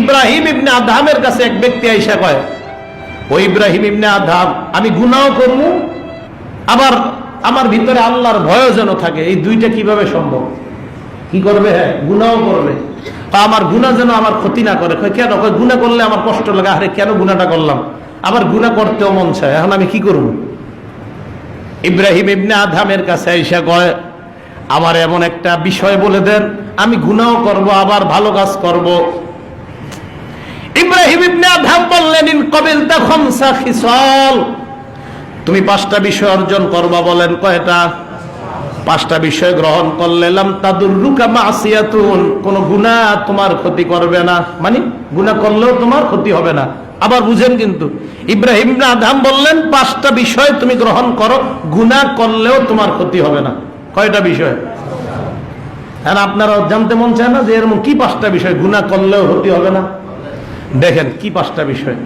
ইব্রাহিম ইবনে আদহামের কাছে এক ব্যক্তি আইসা কয়, ও ইব্রাহিম ইবনে আদহাম, আমি গুনাও করব? আবার আমার ভিতরে আল্লাহর ভয়ও যেন থাকে, এই দুইটা কীভাবে সম্ভব? কি করবে? হ্যাঁ গুনাও করবে। আমার গুণা যেন আমার ক্ষতি না করে। কেন? গুনাহ করলে আমার কষ্ট লাগে। আরে, কেন গুনাটা করলাম? আবার গুনাহ করতেও মন চায়। এখন আমি কি করব? ইব্রাহিম ইবনে আধামের কাছে আইসা কয়, আমার এমন একটা বিষয় বলে দেন, আমি গুনাও করব, আবার ভালো কাজ করব। ইব্রাহিম ইবনে আদহাম বললেন, ইন কবিল তখন খিসাল। তুমি পাঁচটা বিষয় অর্জন করবা বলেন কয়টা? পাঁচটা বিষয় গ্রহণ করলে লাম তাদুররুকা মাসিয়াতুন, কোন গুনাহ তোমার ক্ষতি করবে না। মানে গুনাহ করলেও তোমার ক্ষতি হবে না। আবার বুঝেন কিন্তু, ইব্রাহিম আদহাম বললেন, পাঁচটা বিষয় তুমি গ্রহণ করো, গুনাহ করলেও তোমার ক্ষতি হবে না। কয়টা বিষয়? হ্যাঁ আপনারা জানতে মন চায় না যে এরকম কি পাঁচটা বিষয়? গুনাহ করলেও ক্ষতি হবে না। দেখেন কি পাঁচটা বিষয়।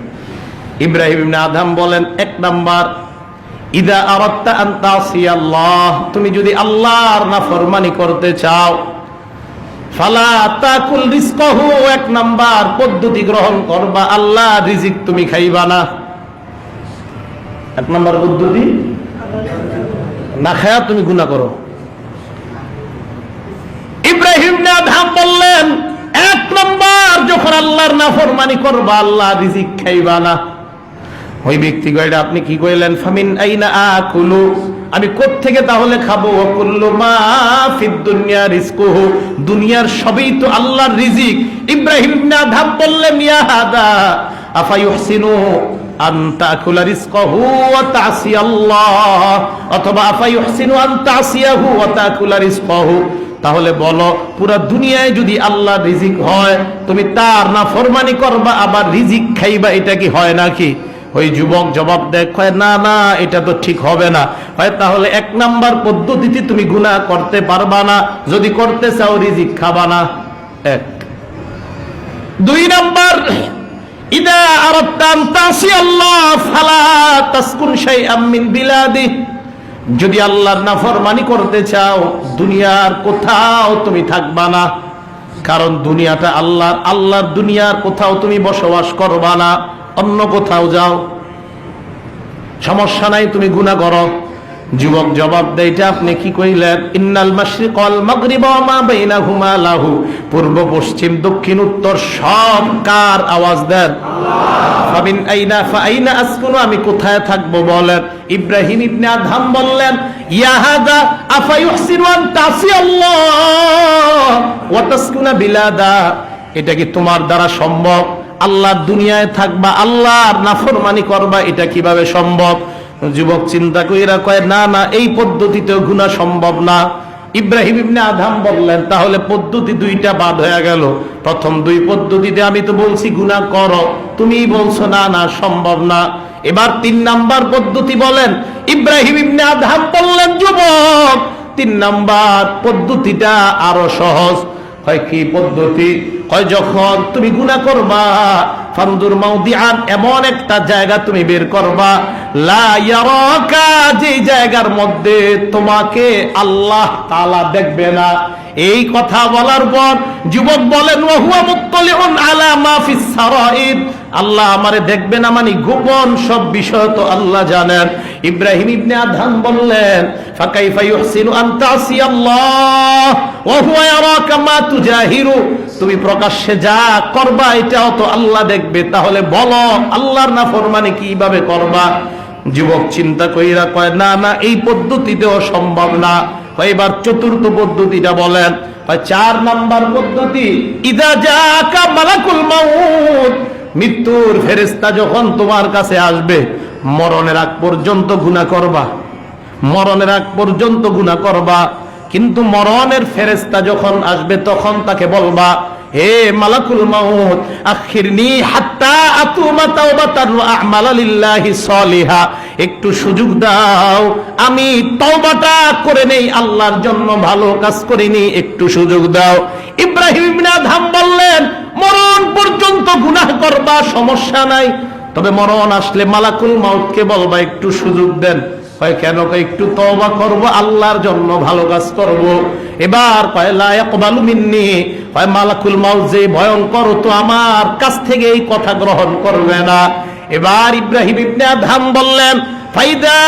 ইব্রাহিম ইবনে আদম বলেন, এক নাম্বার, ইদা আরাদতা আন তাসিয়াল্লাহ তুমি যদি আল্লাহর নাফরমানি করতে চাও, ফালা তাকুল রিজকাহু এক নাম্বার, পদ্ধতি গ্রহণ করবা, আল্লাহ রিজিক তুমি খাইবা না। এক নাম্বার পদ্ধতি, না খায়া তুমি গুনাহ করো। ইব্রাহিম আদহাম বললেন এক নম্বর, যখন আল্লাহর নাফরমানি করবা, আল্লাহ রিজিক খাইবা না। ওই ব্যক্তি কয়টা আপনি কি কইলেন? ফামিন আইনা আকুলু। আমি থেকে তাহলে খাব? কুল্লু মা ফিদ দুনিয়া রিজকুহু। দুনিয়ার সবই তো আল্লাহর রিজিক। ইব্রাহিম না ধাপ বললেন, ইয়া হাদা আফা ইউহসিনু আন তাকুলা রিজকাহু ওয়া তাসি আল্লাহ অথবা আফা ইউহসিনু আন তাসিয়াহু ওয়া তাকুলা রিজকাহু। তাহলে বলো পুরা দুনিয়ায় যদি আল্লাহ রিজিক হয় তুমি তার না ফরমানি করবা আবার রিজিক খাইবা এটা কি হয় নাকি? ওই যুবক জবাব কয়, না না এটা তো ঠিক হবে না। হয় তাহলে এক নাম্বার পদ্ধতিতে তুমি গুনাহ করতে পারবা না। যদি করতে চাও রিজিক খাবা না। এক। দুই নাম্বার ইদা আরাদতাম তাসি আল্লাহ ফালা তাসকুন শাইআম মিন বিলাদি যদি আল্লাহর না ফরমানি করতে চাও, দুনিয়ার কোথাও তুমি থাকবা না। কারণ দুনিয়াটা আল্লাহর আল্লাহর দুনিয়ার কোথাও তুমি বসবাস করবা না। অন্য কোথাও যাও। সমস্যা নাই, তুমি গুণা করো। যুবক জবাব দেয়, এটা আপনি কি কইলেন? ইন্নাল মাশরিক ওয়াল মাগরিব ওয়া মা বাইনাহুমা লাহু। পূর্ব, পশ্চিম, দক্ষিণ, উত্তর সব কার আওয়াজ দেন? ফামিন আইনা ফাআইনা আসকুনু, আমি কোথায় থাকব বলেন। ইব্রাহিম ইবনে আদহাম বললেন, ইয়া হাদা, আফা ইউহসিনু আন তাসি আল্লাহ? ওয়া তাসকুনা বিলাদা। এটা কি তোমার দ্বারা সম্ভব? আল্লাহর দুনিয়ায় থাকবা আল্লাহর নাফরমানি করবা, এটা কীভাবে সম্ভব? যুবক চিন্তা কইরা কয়, না না, এই পদ্ধতিতেও গুনাহ সম্ভব না। ইব্রাহিম ইবনে আধাম বললেন, তাহলে পদ্ধতি দুইটা বাদ হয়ে গেল। প্রথম দুই পদ্ধতিতে আমি তো বলছি গুনাহ করো। তুমি বলছো, না না, সম্ভব না। এবার তিন নাম্বার পদ্ধতি বলেন, ইব্রাহিম ইবনে আধাম বললেন, যুবক, তিন নাম্বার পদ্ধতিটা আরও সহজ। হয় কি পদ্ধতি? হয় যখন তুমি গুনা করবা, ফারুদুর মাউদিআন এমন একটা জায়গা তুমি বের করবা, লা যে জায়গার মধ্যে তোমাকে আল্লাহ তাআলা দেখবে না। এই কথা বলার পর যুবক বলেন আল্লাহ আমারে দেখবেন না মানে গোপন সব বিষয় তো আল্লাহ জানেন। ইব্রাহিম ইবনে আদহাম বললেন তুমি প্রকাশ্যে যা করবা, এটাও তো আল্লাহ দেখবে। তাহলে বলো, আল্লাহর নাফরমানি কীভাবে করবা? যুবক চিন্তা কইরা কয়, না না, এই পদ্ধতিতেও সম্ভব না। এবার চতুর্থ পদ্ধতিটা বলেন। চার নাম্বার পদ্ধতি, ইদা জাকা মালাকুল মাউত মৃত্যুর ফেরেস্তা যখন তোমার কাছে আসবে, মরণের আগ পর্যন্ত গুনাহ করবা। মরণের আগ পর্যন্ত গুনাহ করবা। কিন্তু মরণের ফেরেস্তা যখন আসবে, তখন তাকে বলবা, হে মালাকুল মাউত, আখিরনি হাত্তা একটু সুযোগ দাও। আমি তওবাটা করে নেই, আল্লাহর জন্য ভালো কাজ করিনি, একটু সুযোগ দাও। ইব্রাহিম ধাম বললেন, মরণ পর্যন্ত গুনাহ করবা, সমস্যা নাই। তবে মরণ আসলে মালাকুল মাউতকে বলবা, একটু সুযোগ দেন। কয় কেন একটু তওবা করব? আল্লাহর জন্য ভালো কাজ করব। এবার কয়, লা ইয়াকবালু মিন্নি। কয় মালাকুল মাউত, যে ভয়ঙ্কর তো আমার কাছ থেকে এই কথা গ্রহণ করবে না। এবার ইব্রাহিম ইবনে আদহাম বললেন, ফাইদা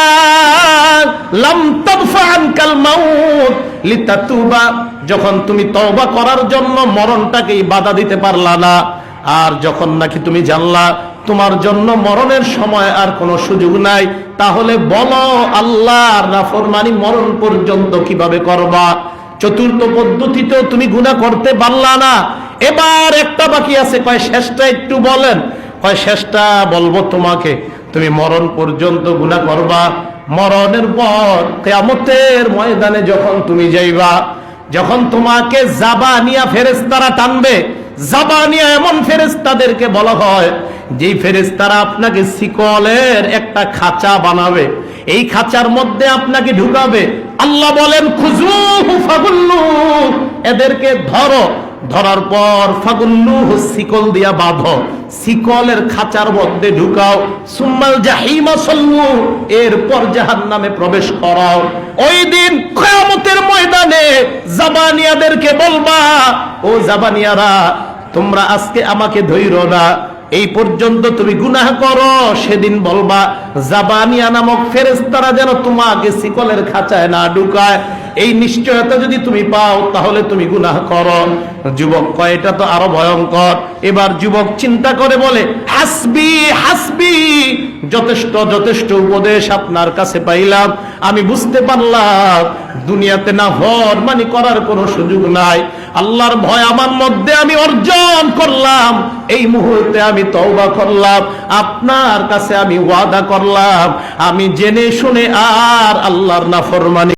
লাম তাদফা আনকাল মাউত, লিতাতুবা। যখন তুমি তওবা করার জন্য মরণটাকেই বাধা দিতে পারলা না, আর যখন নাকি তুমি জানলা তোমার জন্য মরণের সময় আর কোনো সুযোগ নাই, তাহলে বলো আল্লাহ নাফরমানি মরণ পর্যন্ত কীভাবে করবা? চতুর্থ পদ্ধতিতেও তুমি গুনাহ করতে পারলা না। এবার একটা বাকি আছে, কয় শেষটা একটু বলেন। কয় শেষটা বলব তোমাকে, তুমি মরণ পর্যন্ত গুনাহ করবা। মরণের পর কেয়ামতের ময়দানে যখন তুমি যাইবা, যখন তোমাকে জাবা জাবানিয়া ফেরেস্তারা টানবে জাবানিয়া এমন ফেরেস্তাদেরকে বলা হয়, যেই ফেরেস্তারা আপনাকে শিকলের একটা খাঁচা বানাবে। এই খাঁচার মধ্যে আপনাকে ঢুকাবে। আল্লাহ বলেন খুজু ফাগুল্লু এদেরকে ধরো। ধরার পর ফাগুল্লু শিকল দিয়া বাঁধো। শিকলের খাঁচার মধ্যে ঢুকাও। সুম্মাল জাহিমা সল্লু, এরপর জাহান নামে প্রবেশ করাও। ওই দিন কয়ামতের ময়দানে জাবানিয়াদেরকে বলবা, ও জাবানিয়ারা তোমরা আজকে আমাকে ধৈর না এই পর্যন্ত তুমি গুনাহ করো, সেদিন বলবা, জাবানিয়া নামক ফেরেস্তারা যেন তোমাকে শিকলের খাঁচায় না ঢুকায়। এই নিশ্চয়তা যদি তুমি পাও, তাহলে তুমি গুনাহ করো। যুবক কয়, এটা তো আরও ভয়ঙ্কর। এবার যুবক চিন্তা করে বলে, হাসবি হাসবি, যথেষ্ট যথেষ্ট উপদেশ আপনার কাছে পাইলাম। আমি বুঝতে পারলাম, দুনিয়াতে না হর মানে করার কোনো সুযোগ নাই। আল্লাহর ভয় আমার মধ্যে আমি অর্জন করলাম। এই মুহূর্তে আমি তওবা করলাম। আপনার কাছে আমি ওয়াদা করলাম। আমি জেনে শুনে আর আল্লাহর নাফরমানি